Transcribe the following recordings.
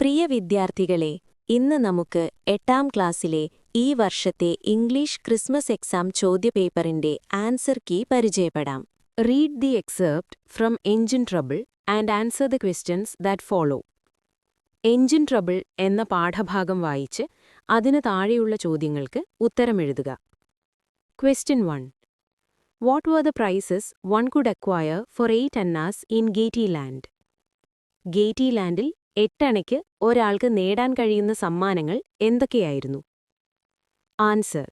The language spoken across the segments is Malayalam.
പ്രിയ വിദ്യാർത്ഥികളെ ഇന്ന് നമുക്ക് എട്ടാം ക്ലാസ്സിലെ ഈ വർഷത്തെ ഇംഗ്ലീഷ് ക്രിസ്മസ് എക്സാം ചോദ്യപേപ്പറിന്റെ ആൻസർ കീ പരിചയപ്പെടാം. Read the excerpt from engine trouble and answer the questions that follow engine trouble എന്ന പാഠഭാഗം വായിച്ച് അതിന് താഴെയുള്ള ചോദ്യങ്ങൾക്ക് ഉത്തരമെഴുതുക question one what were the prizes one could acquire for eight annas in Gaiety Land Gaiety ലാൻഡിൽ എട്ടണയ്ക്ക് ഒരാൾക്ക് നേടാൻ കഴിയുന്ന സമ്മാനങ്ങൾ എന്തൊക്കെയായിരുന്നു? Answer.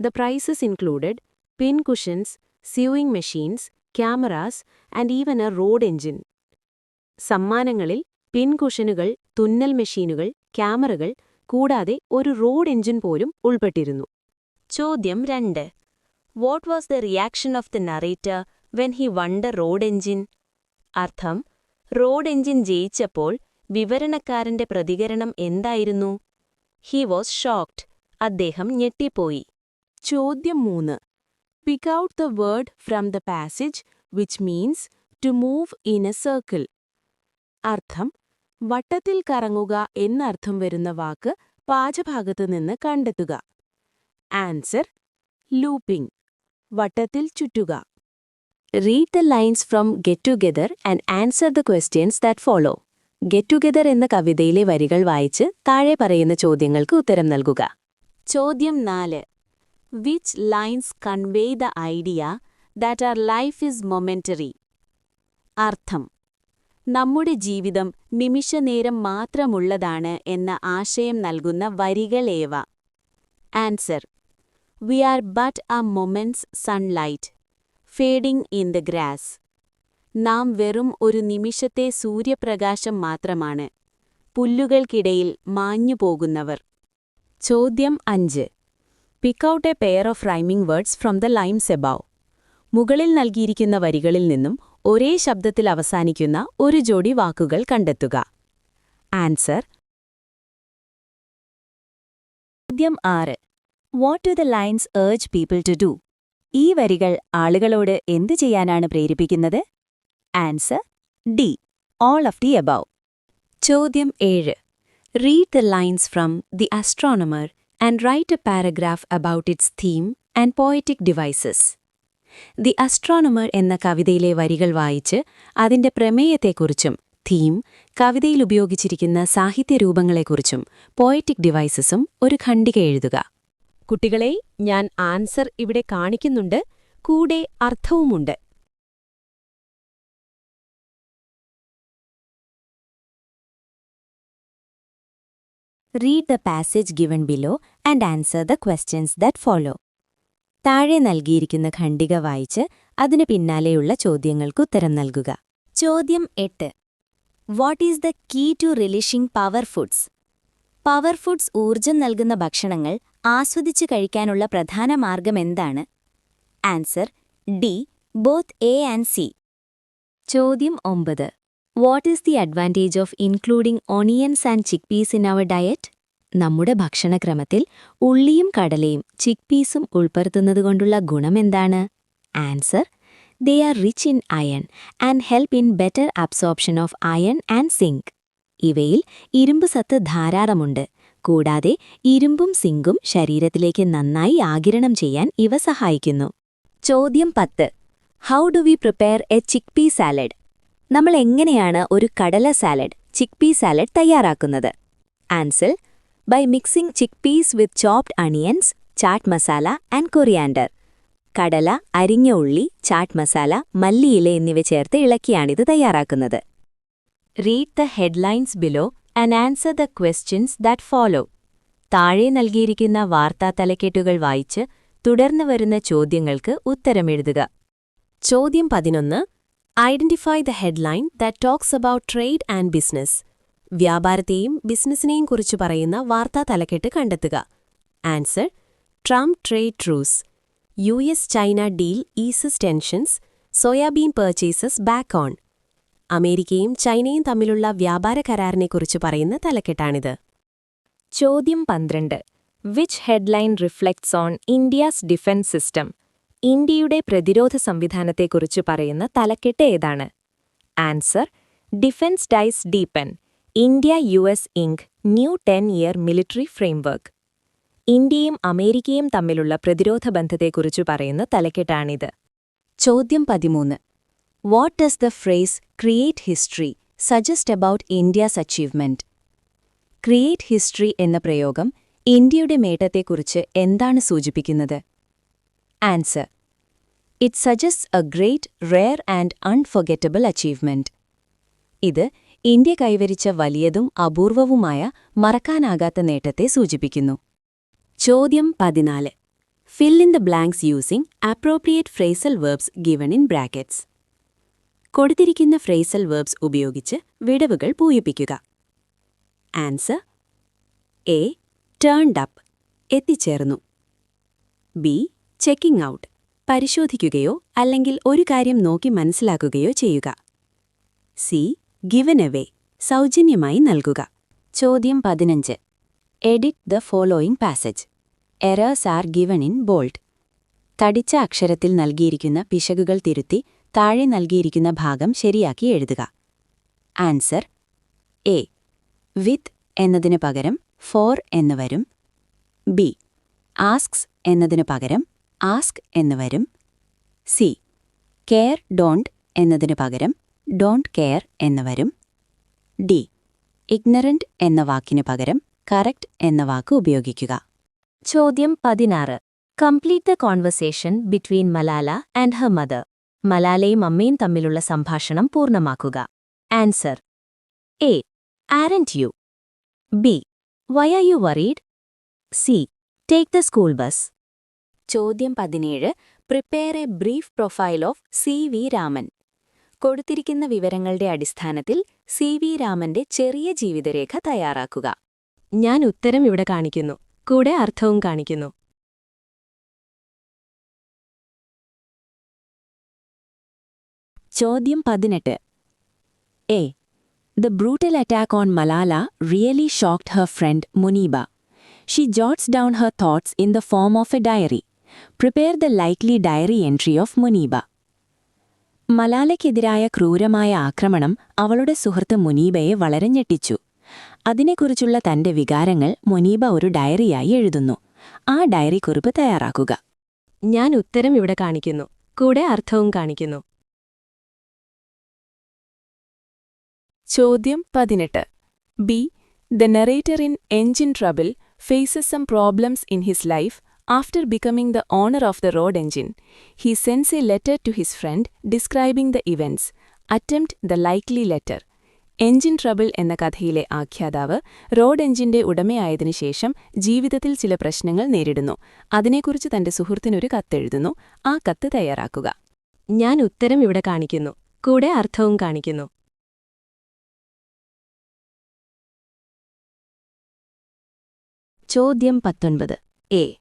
The prizes included pin cushions sewing machines cameras and even a road engine സമ്മാനങ്ങളിൽ പിൻ കുഷനുകൾ തുന്നൽ മെഷീനുകൾ ക്യാമറകൾ കൂടാതെ ഒരു റോഡ് എഞ്ചിൻ പോലും ഉൾപ്പെട്ടിരുന്നു. ചോദ്യം രണ്ട്. What was the reaction of the narrator when he won the road engine അർത്ഥം റോഡ് എഞ്ചിൻ ജയിച്ചപ്പോൾ വിവരണക്കാരന്റെ പ്രതികരണം എന്തായിരുന്നു? ഹി വാസ് ഷോക്ഡ് അദ്ദേഹം ഞെട്ടിപ്പോയി. ചോദ്യം മൂന്ന്. Pick out the word from the passage which means to move in a circle അർത്ഥം വട്ടത്തിൽ കറങ്ങുക എന്നർത്ഥം വരുന്ന വാക്ക് പാചഭാഗത്ത് നിന്ന് കണ്ടെത്തുക. ആൻസർ ലൂപ്പിംഗ് വട്ടത്തിൽ ചുറ്റുക. Read the lines from get together and answer the questions that follow get together എന്ന കവിതയിലെ വരികൾ വായിച്ച് താഴെ പറയുന്ന ചോദ്യങ്ങൾക്ക് ഉത്തരം നൽകുക. ചോദ്യം നാല്. Which lines convey the idea that our life is momentary അർത്ഥം. നമ്മുടെ ജീവിതം നിമിഷനേരം മാത്രമുള്ളതാണ് എന്ന ആശയം നൽകുന്ന വരികളേവ answer we are but a moment's sunlight fading in the grass. നാം വെറും ഒരു നിമിഷത്തെ സൂര്യപ്രകാശം മാത്രമാണ്. പുല്ലുകൾക്കിടയിൽ മാഞ്ഞുപോകുന്നവർ ചോദ്യം അഞ്ച്. Pick out a pair of rhyming words from the lines above മുകളിൽ നൽകിയിരിക്കുന്ന വരികളിൽ നിന്നും ഒരേ ശബ്ദത്തിൽ അവസാനിക്കുന്ന ഒരു ജോഡി വാക്കുകൾ കണ്ടെത്തുക. ആൻസർ ചോദ്യം ആറ്. What do the lines urge people to do ഈ വരികൾ ആളുകളോട് എന്തു ചെയ്യാനാണ് പ്രേരിപ്പിക്കുന്നത്? Answer D all of the above ചോദ്യം ഏഴ്. Read the lines from the astronomer and write a paragraph about its theme and poetic devices the astronomer എന്ന കവിതയിലെ വരികൾ വായിച്ച് അതിന്റെ പ്രമേയത്തെക്കുറിച്ചും തീം കവിതയിൽ ഉപയോഗിച്ചിരിക്കുന്ന സാഹിത്യരൂപങ്ങളെക്കുറിച്ചും പോയറ്റിക് ഡിവൈസസും ഒരു ഖണ്ഡിക എഴുതുക. കുട്ടികളെ ഞാൻ ആൻസർ ഇവിടെ കാണിക്കുന്നുണ്ട്. കൂടെ അർത്ഥവുമുണ്ട്. Read the passage given below and answer the questions that follow താഴെ നൽകിയിരിക്കുന്ന ഖണ്ഡിക വായിച്ച് അതിനു പിന്നാലെയുള്ള ചോദ്യങ്ങൾക്ക് ഉത്തരം നൽകുക. ചോദ്യം എട്ട്. What is the key to relishing power foods power foods ഊർജം നൽകുന്ന ഭക്ഷണങ്ങൾ ആസ്വദിച്ചു കഴിക്കാനുള്ള പ്രധാന മാർഗം എന്താണ്? Answer D both A and C. ചോദ്യം ഒമ്പത്. What is the advantage of including onions and chick peas in our diet? നമ്മുടെ ഭക്ഷണക്രമത്തിൽ ഉള്ളിയും കടലയും ചിക്ക് പീസും ഉൾപ്പെടുത്തുന്നതുകൊണ്ടുള്ള ഗുണമെന്താണ് answer they are rich in iron and help in better absorption of iron and zinc ഇവയിൽ ഇരുമ്പ് സത്ത് ധാരാളമുണ്ട്. കൂടാതെ ഇരുമ്പും സിങ്കും ശരീരത്തിലേക്ക് നന്നായി ആകിരണം ചെയ്യാൻ ഇവ സഹായിക്കുന്നു. ചോദ്യം പത്ത്. How do we prepare a chick pea salad നമ്മൾ എങ്ങനെയാണ് ഒരു കടല സാലഡ് ചിക്ക് പീ സാലഡ് തയ്യാറാക്കുന്നത്? Answer by mixing chick peas with chopped onions chaat masala and coriander കടല അരിഞ്ഞ ഉള്ളി ചാട്ട് മസാല മല്ലിയില എന്നിവ ചേർത്ത് ഇളക്കിയാണിത് തയ്യാറാക്കുന്നത്. Read the headlines below and answer the questions that follow താഴെ നൽകിയിരിക്കുന്ന വാർത്താ തലക്കെട്ടുകൾ വായിച്ച് തുടർന്ന് വരുന്ന ചോദ്യങ്ങൾക്ക് ഉത്തരമെഴുതുക ചോദ്യം പതിനൊന്ന്. Identify the headline that talks about trade and business വ്യാപാരത്തെയും ബിസിനസിനെയും കുറിച്ച് പറയുന്ന വാർത്താ തലക്കെട്ട് കണ്ടെത്തുക answer Trump trade truce U S China deal eases tensions soybean purchases back on അമേരിക്കയും ചൈനയും തമ്മിലുള്ള വ്യാപാര കരാറിനെക്കുറിച്ച് പറയുന്ന തലക്കെട്ടാണിത്. ചോദ്യം പന്ത്രണ്ട്. Which headline reflects on India's defence system ഇന്ത്യയുടെ പ്രതിരോധ സംവിധാനത്തെക്കുറിച്ച് പറയുന്ന തലക്കെട്ട് ഏതാണ്? Answer defence ties deepen India U S ink new ten year military framework ഇന്ത്യയും അമേരിക്കയും തമ്മിലുള്ള പ്രതിരോധ ബന്ധത്തെക്കുറിച്ച് പറയുന്ന തലക്കെട്ടാണിത്. ചോദ്യം പതിമൂന്ന്. What does the phrase create history suggest about India's achievement? Create history എന്ന പ്രയോഗം ഇന്ത്യയുടെ നേട്ടത്തെക്കുറിച്ച് എന്താണ് സൂചിപ്പിക്കുന്നത്? Answer it suggest a great rare and unforgettable achievement ഇത് ഇന്ത്യ കൈവരിച്ച വലിയതും അപൂർവവുമായ മറക്കാനാകാത്ത നേട്ടത്തെ സൂചിപ്പിക്കുന്നു. ചോദ്യം പതിനാല്. Fill in the blanks using appropriate phrasal verbs given in brackets കൊടുത്തിരിക്കുന്ന ഫ്രേസൽ വേർബ്സ് ഉപയോഗിച്ച് വിടവുകൾ പൂയിപ്പിക്കുക ആൻസർ എ ടേൺഡ് അപ്പ് എത്തിച്ചേർന്നു. ബി ചെക്കിംഗ് ഔട്ട് പരിശോധിക്കുകയോ അല്ലെങ്കിൽ ഒരു കാര്യം നോക്കി മനസ്സിലാക്കുകയോ ചെയ്യുക. സി ഗിവൻ എവേ സൗജന്യമായി നൽകുക. ചോദ്യം പതിനഞ്ച്. Edit the following passage. Errors are given in bold. തടിച്ച അക്ഷരത്തിൽ നൽകിയിരിക്കുന്ന പിശകുകൾ തിരുത്തി താഴെ നൽകിയിരിക്കുന്ന ഭാഗം ശരിയാക്കി എഴുതുക. Answer A. വിത്ത് എന്നതിനു പകരം ഫോർ എന്ന് വരും. ബി. ആസ്ക്സ് എന്നതിനു പകരം ആസ്ക് എന്ന് വരും. സി. കെയർ ഡോണ്ട് എന്നതിനു പകരം ഡോണ്ട് കെയർ എന്ന് വരും. ഡി. ഇഗ്നറന്റ് എന്ന വാക്കിനു പകരം കറക്റ്റ് എന്ന വാക്ക് ഉപയോഗിക്കുക. ചോദ്യം പതിനാറ്. Complete the conversation between Malala and her mother. മലാലയും അമ്മയും തമ്മിലുള്ള സംഭാഷണം പൂർണമാക്കുക. Answer A aren't you B why are you worried C take the school bus ചോദ്യം പതിനേഴ്. Prepare a brief profile of C V Raman കൊടുത്തിരിക്കുന്ന വിവരങ്ങളുടെ അടിസ്ഥാനത്തിൽ സി വി രാമന്റെ ചെറിയ ജീവിതരേഖ തയ്യാറാക്കുക. ഞാൻ ഉത്തരം ഇവിടെ കാണിക്കുന്നു. കൂടെ അർത്ഥവും കാണിക്കുന്നു. ചോദ്യം പതിനെട്ട്. A. The brutal attack on Malala really shocked her friend Muneeba she jots down her thoughts in the form of a diary prepare the likely diary entry of Muneeba മലാലയ്ക്കെതിരായ ക്രൂരമായ ആക്രമണം അവളുടെ സുഹൃത്ത് മുനീബയെ വളരെ ഞെട്ടിച്ചു. അതിനെക്കുറിച്ചുള്ള തന്റെ വികാരങ്ങൾ മുനീബ ഒരു ഡയറിയായി എഴുതുന്നു. ആ ഡയറി കുറിപ്പ് തയ്യാറാക്കുക. ഞാൻ ഉത്തരം ഇവിടെ കാണിക്കുന്നു. കൂടെ അർത്ഥവും കാണിക്കുന്നു. ചോദ്യം പതിനെട്ട്. B the narrator in engine trouble faces some problems in his life after becoming the owner of the road engine he sends a letter to his friend describing the events attempt the likely letter engine trouble എന്ന കഥയിലെ ആഖ്യാതാവ് റോഡ് എൻജിന്റെ ഉടമയായതിനു ശേഷം ജീവിതത്തിൽ ചില പ്രശ്നങ്ങൾ നേരിടുന്നു. അതിനെക്കുറിച്ച് തന്റെ സുഹൃത്തിനൊരു കത്തെഴുതുന്നു. ആ കത്ത് തയ്യാറാക്കുക. ഞാൻ ഉത്തരം ഇവിടെ കാണിക്കുന്നു. കൂടെ അർത്ഥവും കാണിക്കുന്നു. ചോദ്യം പത്തൊൻപത്. A.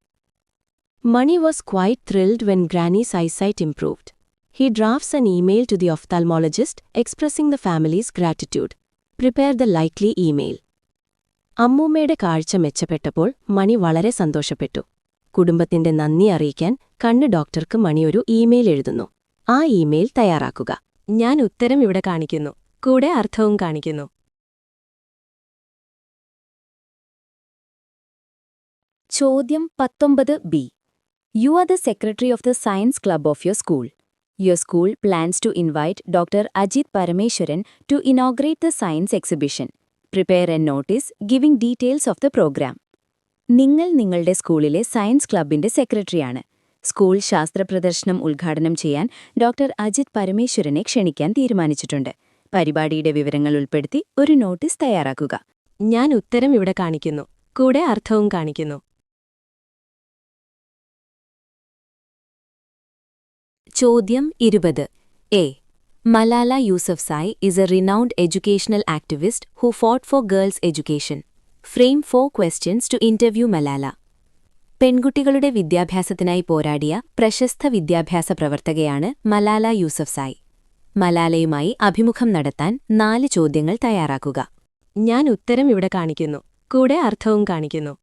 Mani was quite thrilled when granny's eyesight improved. He drafts an email to the ophthalmologist expressing the family's gratitude. Prepare the likely email. അമ്മൂമ്മയുടെ കാഴ്ച മെച്ചപ്പെട്ടപ്പോൾ മണി വളരെ സന്തോഷപ്പെട്ടു. കുടുംബത്തിന്റെ നന്ദി അറിയിക്കാൻ കണ്ണ് ഡോക്ടർക്ക് മണി ഒരു ഇമെയിൽ എഴുതുന്നു. ആ ഇമെയിൽ തയ്യാറാക്കുക. ഞാൻ ഉത്തരം ഇവിടെ കാണിക്കുന്നു. കൂടെ അർത്ഥവും കാണിക്കുന്നു. ചോദ്യം പത്തൊമ്പത് B. You are the secretary of the science club of your school your school plans to invite doctor Ajit Parameswaran to inaugurate the science exhibition prepare a notice giving details of the programme നിങ്ങൾ നിങ്ങളുടെ സ്കൂളിലെ സയൻസ് ക്ലബിന്റെ സെക്രട്ടറിയാണ് സ്കൂൾ ശാസ്ത്ര പ്രദർശനം ഉദ്ഘാടനം ചെയ്യാൻ ഡോക്ടർ അജിത് പരമേശ്വരനെ ക്ഷണിക്കാൻ തീരുമാനിച്ചിട്ടുണ്ട്. പരിപാടിയുടെ വിവരങ്ങൾ ഉൾപ്പെടുത്തി ഒരു നോട്ടീസ് തയ്യാറാക്കുക. ഞാൻ ഉത്തരം ഇവിടെ കാണിക്കുന്നു. കൂടെ അർത്ഥവും കാണിക്കുന്നു. ചോദ്യം ഇരുപത്. A. Malala Yousafzai is a renowned educational activist who fought for girls education frame four questions to interview Malala. പെൺകുട്ടികളുടെ വിദ്യാഭ്യാസത്തിനായി പോരാടിയ പ്രശസ്ത വിദ്യാഭ്യാസ പ്രവർത്തകയാണ് മലാല യൂസഫ്സായ്. മലാലയുമായി അഭിമുഖം നടത്താൻ നാല് ചോദ്യങ്ങൾ തയ്യാറാക്കുക. ഞാൻ ഉത്തരം ഇവിടെ കാണിക്കുന്നു. കൂടെ അർത്ഥവും കാണിക്കുന്നു.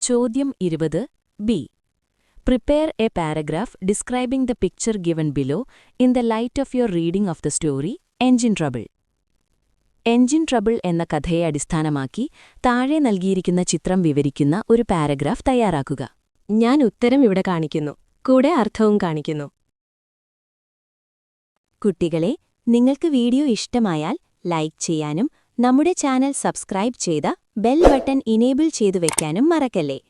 ചോദ്യം ഇരുപത്. B. Prepare a paragraph describing the picture given below in the light of your reading of the story, Engine Trouble. Engine Trouble എന്ന കഥയെ അടിസ്ഥാനമാക്കി താഴെ നൽകിയിരിക്കുന്ന ചിത്രം വിവരിക്കുന്ന ഒരു പാരഗ്രാഫ് തയ്യാറാക്കുക. ഞാൻ ഉത്തരം ഇവിടെ കാണിക്കുന്നു. കൂടെ അർത്ഥവും കാണിക്കുന്നു. കുട്ടികളെ നിങ്ങൾക്ക് വീഡിയോ ഇഷ്ടമായാൽ ലൈക്ക് ചെയ്യാനും നമ്മുടെ ചാനൽ സബ്സ്ക്രൈബ് ചെയ്ത ബെൽ ബട്ടൺ ഇനേബിൾ ചെയ്തു വയ്ക്കാനും മറക്കല്ലേ.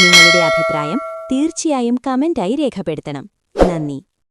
നിങ്ങളുടെ അഭിപ്രായം തീർച്ചയായും കമന്റായി രേഖപ്പെടുത്തണം. നന്ദി.